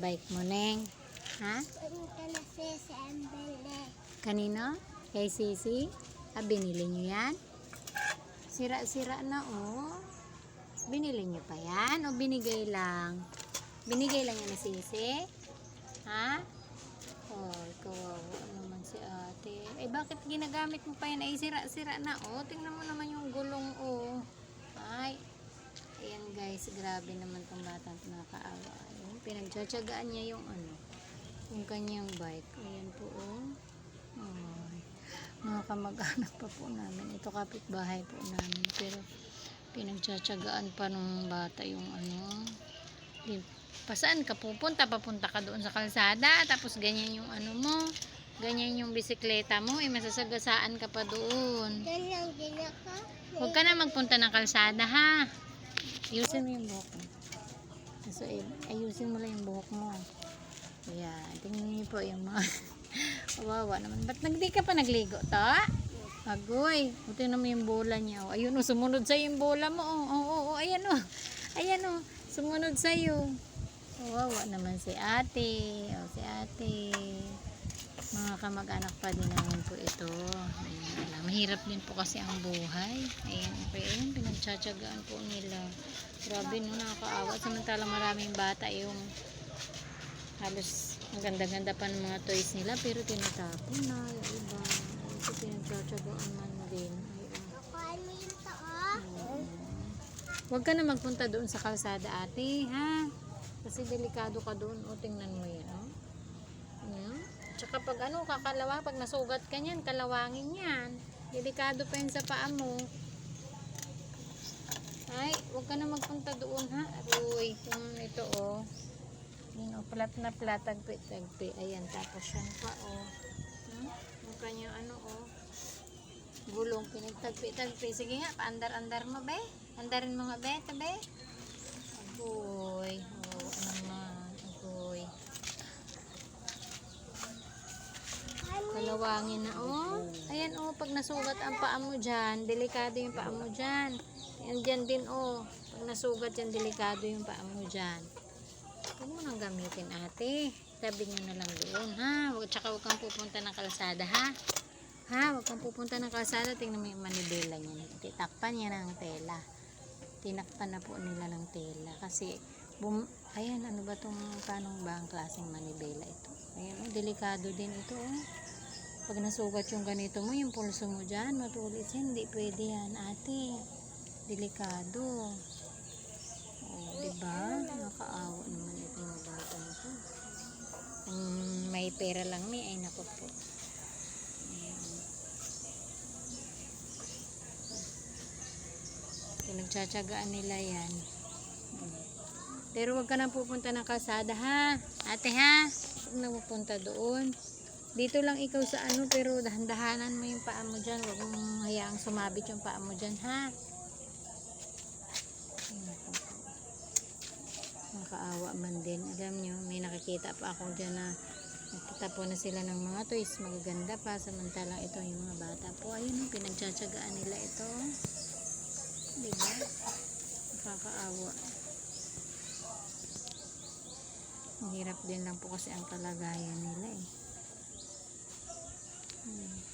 bike mo, Neng? Ha? Na. Kanino? Kay Sisi? Ah, binili niyo yan? Sira-sira na, oh. Binili niyo pa yan? O binigay lang? Binigay lang yan ni Sisi? Ha? Oh, kawawa naman si ate. Eh, bakit ginagamit mo pa yan? Ay, sira-sira na, oh. Tingnan mo naman yung gulong, oh. Ay, ayan guys, grabe naman tong batang nakakaawa. Ayun, pinagtsatsagaan niya yung ano, yung kanyang bike. Ayan po, oh. Ay, mga kamag-anak pa po namin. Ito kapitbahay po namin. Pero pinagtsatsagaan pa nung bata yung ano. Di, pa saan ka pupunta? Papunta ka doon sa kalsada. Tapos ganyan yung ano mo. Ganyan yung bisikleta mo. Eh, masasagasaan ka pa doon. Huwag ka na magpunta ng kalsada ha. Ayusin mo yung buhok mo. So, eh, ayusin mo lang yung buhok mo. Ayan. Tingnan niyo po yung mga... Kawawa naman. Ba't nagdi ka pa nagligo to? Agoy. Buti naman yung bola niya. Oh. Ayun o, sumunod sa'yo yung bola mo. Oo, oh, oh, oh, ayan o. Ayan o, sumunod sa'yo. Kawawa naman si ate. O, si ate. Mga kamag-anak pa din naman po ito. Ayan. Mahirap din po kasi ang buhay. Ayan. Ayan, pinagtsatsagaan po nila. Grabe no, nakakaawa. Samantalang maraming bata yung halos ang ganda-ganda pa ng mga toys nila pero tinatapon na yung iba. Ito pinagtsatsagaan man din. Ayan. Huwag ka na magpunta doon sa kalsada ate, ha? Kasi delikado ka doon. O, tingnan mo yan, o. Tsaka pag ano, kakalawa, pag nasugat ka niyan, kalawangin yan. Delikado pa yan sa paa mo. Ay, huwag ka na magpunta doon, ha? Aroy, kung ito, o. Yun, o, plat na plat, tagpi, tagpi. Ayan, tapos yan pa, o. Hmm? Yung kanyang ano, o gulong pinagtagpi-tagpi. Sige nga, paandar-andar mo, be. Andarin mo nga, be. Ito, be. Agoy. Oo naman. Agoy. Kalawangin na, oh. Ayan, oh. Pag nasugat ang paa mo dyan, delikado yung paa mo dyan. Ayan, dyan din, oh. Pag nasugat yan, delikado yung paa mo dyan. Huwag mo nang gamitin, ate. Tabi nyo na lang doon, ha? Huwag, tsaka huwag kang pupunta ng kalsada, ha? Ha, huwag kang pupunta ng kalsada. Tingnan mo yung manibela niya. Titakpan niya ng tela. Tinakpan na po nila ng tela. Kasi, bum ayan, ano ba tong, paano ba ang klaseng manibela ito? Ayan, oh, delikado din ito, oh. Pag nasugat yung ganito mo, yung pulso mo dyan, matulis. Hindi pwede yan, ate. Delikado. Oh, di ba? Nakakaawa naman itong mga bata nito. Ang may pera lang ni, ay naku po. Pinagtsatsagaan nila yan. Pero wag ka nang pupunta ng kalsada ha. Ate ha. Huwag na pupunta doon. Dito lang ikaw sa ano pero dahan-dahanan mo yung paa mo dyan. Huwag mong hayaang sumabit yung paa mo dyan ha. Nakaawa man din. Alam nyo, may nakikita pa ako dyan na nagtatapon na sila ng mga toys. Magaganda pa. Samantalang ito yung mga bata po. Ayun, pinagtsatsagaan nila ito. Diba? Nakakaawa. Hirap din lang po kasi ang kalagayan nila eh. Hmm.